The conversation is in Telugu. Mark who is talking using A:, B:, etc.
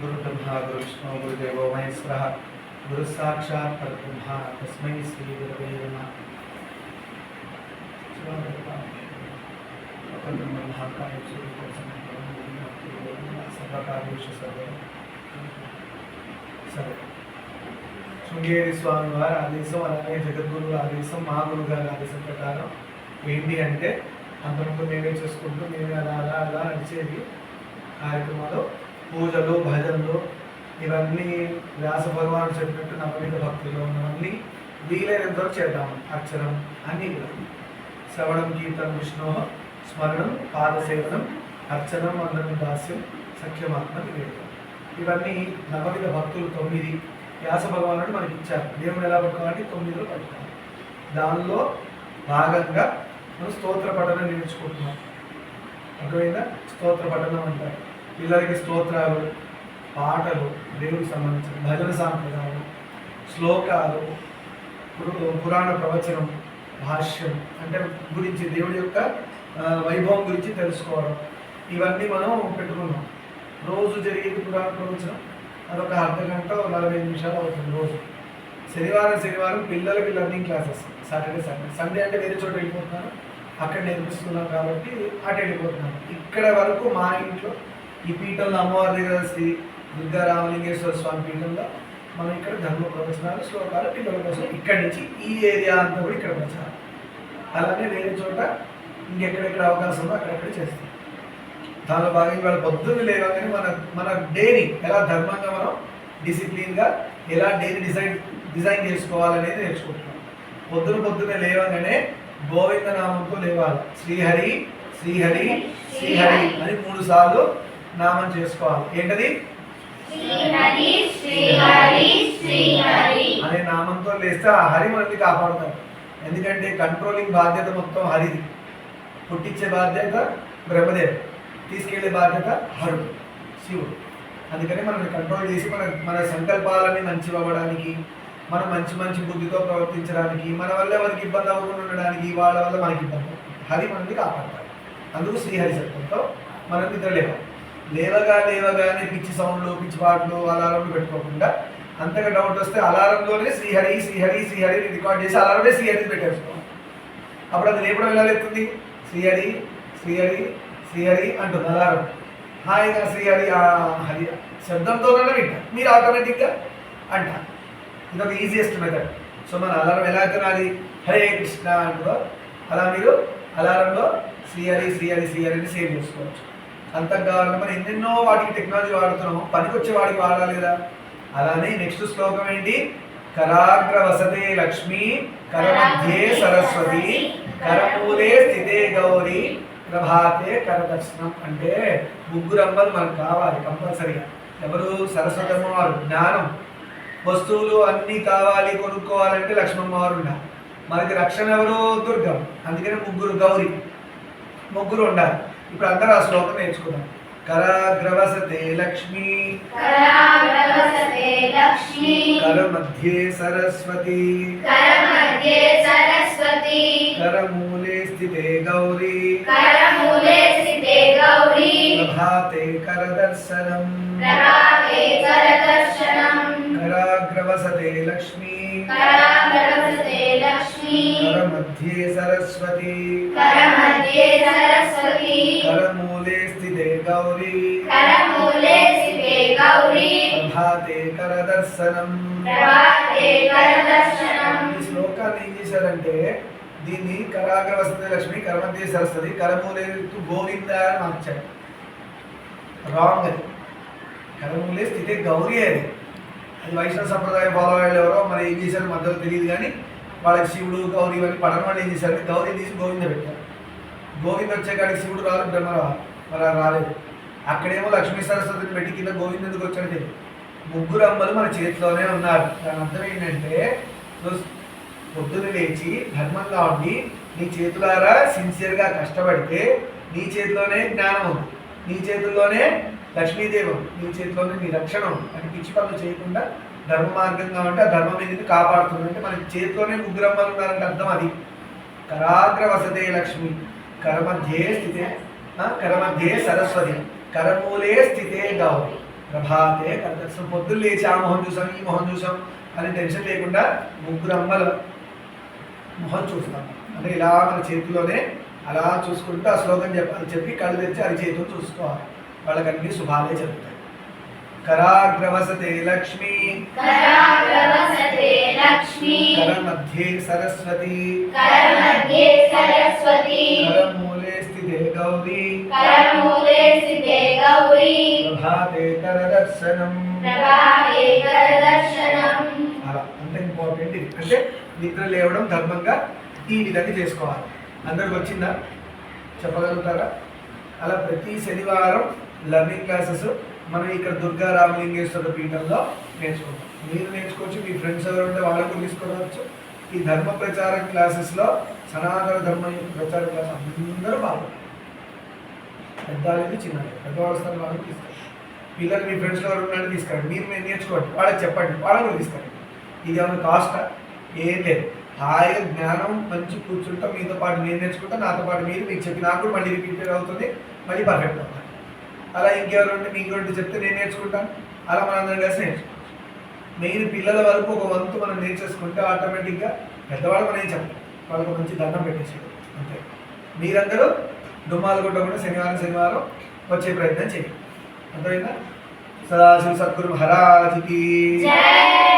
A: గురుబ్రహ్మ గురువిష్ణు గురుదేవో మహేశ్వర గురు సాక్షాత్ పరబ్రహ్మ తస్మై శ్రీ శృంగేరి స్వామి వారి ఆదేశం అలాగే జగద్గురు ఆదేశం మా గురుగారి ఆదేశం ప్రకారం ఏంటి అంటే అంతకుముందు నేనే చేసుకుంటూ నేను అలా అలా అలా నడిచేది కార్యక్రమంలో పూజలు భజనలు ఇవన్నీ వ్యాస భగవానుడు చెప్పినట్టు నవనీత భక్తుల్లో ఉన్నవన్నీ వీలైనంతో చేద్దాం అక్షరం అని శ్రవణం కీర్తనం విష్ణో స్మరణం పాదసేవనం అర్చనం అందరం దాస్యం సఖ్యమాత్మ నివేదం ఇవన్నీ నవవిధ భక్తులు తొమ్మిది వ్యాస భగవానుడు మనకి ఇచ్చారు దేవుడు ఎలా పట్టుకోవాలంటే తొమ్మిదిలో పట్టుకోవాలి దానిలో భాగంగా మనం స్తోత్ర పఠనం నేర్చుకుంటున్నాం అర్థమైందా స్తోత్ర పఠనం అంటారు పిల్లలకి స్తోత్రాలు పాటలు దేవుడికి సంబంధించిన భజన సాంప్రదాయం శ్లోకాలు పురాణ ప్రవచనం భాష్యం అంటే గురించి దేవుడి యొక్క వైభవం గురించి తెలుసుకోవడం ఇవన్నీ మనం పెట్టుకున్నాం రోజు జరిగేది పురాణ ప్రవచనం అదొక అర్ధ గంట నలభై నిమిషాలు అవుతుంది రోజు శనివారం శనివారం పిల్లలకి learning classes Saturday Sunday Sunday అంటే వేరే చోట వెళ్ళిపోతున్నాను అక్కడ నేర్పిస్తున్నాం కాబట్టి అటు వెళ్ళిపోతున్నాను ఇక్కడ వరకు మా ఇంట్లో ఈ పీఠంలో అమ్మవారి దగ్గర శ్రీ దుర్గా రామలింగేశ్వర స్వామి పీఠంలో మనం ఇక్కడ ధర్మ ప్రవచనాలు శ్లోకాలు పిల్లల కోసం ఇక్కడి నుంచి ఈ ఏరియా అంతా కూడా ఇక్కడ వచ్చారు అలానే వేరే చోట ఇంకెక్కడెక్కడ అవకాశం ఉందో అక్కడెక్కడ చేస్తాం దానిలో భాగంగా ఇవాళ పొద్దున్న లేవగానే మన మన డేని ఎలా ధర్మంగా మనం డిసిప్లిన్గా ఎలా డైలీ డిజైన్ డిజైన్ చేసుకోవాలనేది నేర్చుకుంటున్నాం పొద్దున పొద్దున్న లేవగానే గోవిందనామంతో లేవాలి శ్రీహరి శ్రీహరి శ్రీహరి అని మూడు సార్లు నామం చేసుకోవాలి ఏంటది అనే నామంతో లేస్తే ఆ హరి మనల్ని కాపాడుతారు ఎందుకంటే కంట్రోలింగ్ బాధ్యత మొత్తం హరిది పుట్టించే బాధ్యత బ్రహ్మదేవ్ తీసుకెళ్లే బాధ్యత హరుడు శివుడు అందుకని మనం కంట్రోల్ చేసి మన మన సంకల్పాలని మంచి అవ్వడానికి మనం మంచి మంచి బుద్ధితో ప్రవర్తించడానికి మన వల్ల మనకి ఇబ్బంది అవ్వకుండా ఉండడానికి వాళ్ళ వల్ల మనకి ఇబ్బంది హరి మనల్ని కాపాడతారు అందుకు శ్రీహరి సత్వంతో మనం నిద్రలేవాలి లేవగా లేవగానే పిచ్చి సౌండ్లు పిచ్చి పాటలు అలారంలు పెట్టుకోకుండా అంతగా డౌట్ వస్తే అలారంలోనే శ్రీహరి శ్రీహరి శ్రీహరి రికార్డ్ చేసి అలారంలో శ్రీహరి పెట్టేసుకోవాలి అప్పుడు అది లేపడం ఎలా లేపుతుంది శ్రీహరి శ్రీహరి శ్రీహరి అంటుంది అలారం హాయిగా శ్రీహరి హరి శబ్దంతోనే వింటారు మీరు ఆటోమేటిక్గా అంట ఇదొక ఈజియెస్ట్ మెథడ్ సో మన అలారం ఎలా తినాలి హరే కృష్ణ అంటుందో అలా మీరు అలారంలో శ్రీహరి శ్రీహరి శ్రీహరిని సేవ్ చేసుకోవచ్చు అంత కావాలి మనం ఎన్నెన్నో వాటికి టెక్నాలజీ వాడుతున్నాం పనికొచ్చే వాడికి వాడాలేదా అలానే నెక్స్ట్ శ్లోకం ఏంటి కరాగ్ర వసతే లక్ష్మి కరమధ్యే సరస్వతి కరపూలే స్థితే గౌరీ ప్రభాతే కరదర్శనం అంటే ముగ్గురు అమ్మలు మనకు కావాలి కంపల్సరీగా ఎవరు సరస్వతి అమ్మవారు జ్ఞానం వస్తువులు అన్నీ కావాలి కొనుక్కోవాలంటే లక్ష్మమ్మ వారు ఉండాలి మనకి రక్షణ ఎవరు దుర్గం అందుకని ముగ్గురు గౌరీ ముగ్గురు ఉండాలి ఇప్పుడు అందరూ ఆ శ్లోకం నేర్చుకున్నాం కరాగ్రవసతే లక్ష్మీ కరमध्ये సరస్వతి కరమూలే స్థితే గౌరీ ప్రభాతే కరదర్శనం కరాగ్రవసతే లక్ష్మీ करमध्ये सरस्वती
B: करमध्ये सरस्वती
A: करमूले स्थिते गौरी
B: करमूले स्थिते गौरी
A: प्रभाते करदर्शनम
B: प्रभाते करदर्शनम
A: ఈ శ్లోకాన్ని ఏం చేశారంటే దీన్ని కరాగ్ర వసతి లక్ష్మి కర్మధ్య సరస్వతి కరమూలే గోవింద అని మార్చాడు రాంగ్ అది కరమూలే స్థితే గౌరీ అది అది వైష్ణవ సంప్రదాయం ఫాలో అయ్యేవారో మరి ఏం చేశారు మధ్యలో తెలియదు కానీ వాళ్ళకి శివుడు గౌరీ ఇవన్నీ పడడం వాళ్ళు ఏం చేశారు గౌరీ తీసి గోవింద పెట్టారు గోవింద వచ్చేకాడికి శివుడు రాలేదు మరి మరి రాలేదు అక్కడేమో లక్ష్మీ సరస్వతిని పెట్టి కింద గోవింద ఎందుకు వచ్చాడు తెలియదు ముగ్గురు అమ్మలు మన చేతిలోనే ఉన్నారు దాని అర్థం ఏంటంటే నువ్వు పొద్దున లేచి ధర్మంగా ఉండి నీ చేతులారా సిన్సియర్గా కష్టపడితే నీ చేతిలోనే జ్ఞానం ఉంది నీ చేతుల్లోనే లక్ష్మీదేవం నీ చేతిలోనే నీ రక్షణ ఉంది అని పిచ్చి పనులు చేయకుండా ధర్మ మార్గం కాబట్టి ఆ ధర్మం ఎందుకు కాపాడుతుంది అంటే మన చేతిలోనే ఉగ్రమ్మలు ఉన్నారంటే అర్థం అది కరాగ్ర వసతే లక్ష్మి కరమధ్యే స్థితే కరమధ్యే సరస్వతి కరమూలే స్థితే గౌరీ ప్రభాతే కరదర్శనం పొద్దున్న లేచి ఆ మొహం చూసాం ఈ మొహం చూసాం అని టెన్షన్ లేకుండా ముగ్గురమ్మల మొహం చూస్తాం అంటే ఇలా మన చేతిలోనే అలా చూసుకుంటూ ఆ శ్లోకం చెప్పాలి చెప్పి కళ్ళు తెచ్చి అరి చేతితో చూసుకోవాలి వాళ్ళకన్నీ శుభాలే చెప్తాయి కరాగ్రవసతే లక్ష్మీ కరమధ్యే సరస్వతీ కరమూలే స్థితే గౌరీ ప్రభాతే
B: కరదర్శనం
A: అంటే ఇంపార్టెంట్ అంటే నిద్ర లేవడం ధర్మంగా ఈ విధంగా చేసుకోవాలి అందరికి వచ్చిందా చెప్పగలుగుతారా అలా ప్రతి శనివారం లర్నింగ్ క్లాసెస్ మనం ఇక్కడ దుర్గా రామలింగేశ్వర పీఠంలో నేర్చుకుంటాం మీరు నేర్చుకోవచ్చు మీ ఫ్రెండ్స్ ఎవరు ఉంటే వాళ్ళకు తీసుకోవచ్చు ఈ ధర్మ ప్రచారం క్లాసెస్లో సనాతన ధర్మ ప్రచార క్లాస్ అందరూ బాగుంటారు పెద్దాలని చిన్నది పెద్దవాళ్ళు వాళ్ళకి తీసుకోండి పిల్లలు మీ ఫ్రెండ్స్ ఎవరు ఉన్నారని తీసుకురండి మీరు మేము నేర్చుకోండి వాళ్ళకి చెప్పండి కూడా తీసుకురండి ఇది ఏమైనా కాస్ట్ ఏం లేదు హాయిగా జ్ఞానం మంచి కూర్చుంటాం మీతో పాటు నేను నేర్చుకుంటా నాతో పాటు మీరు మీకు చెప్పి నాకు మళ్ళీ రిపీట్ అవుతుంది మళ్ళీ పర్ఫెక్ట్ అవుతుంది అలా ఇంకెవరు ఉంటే మీకు ఇంకోటి చెప్తే నేను నేర్చుకుంటాను అలా మనందరం కలిసి నేర్చుకుంటాం మెయిన్ పిల్లల వరకు ఒక వంతు మనం నేర్చేసుకుంటే ఆటోమేటిక్గా పెద్దవాళ్ళు మనం ఏం చెప్తాం వాళ్ళకు మంచి దండం పెట్టేసేయడం అంతే మీరందరూ దుమ్మాలు కొట్టకుండా శనివారం శనివారం వచ్చే ప్రయత్నం చేయండి అంతేనా సదాశివ సద్గురు మహారాజ్కి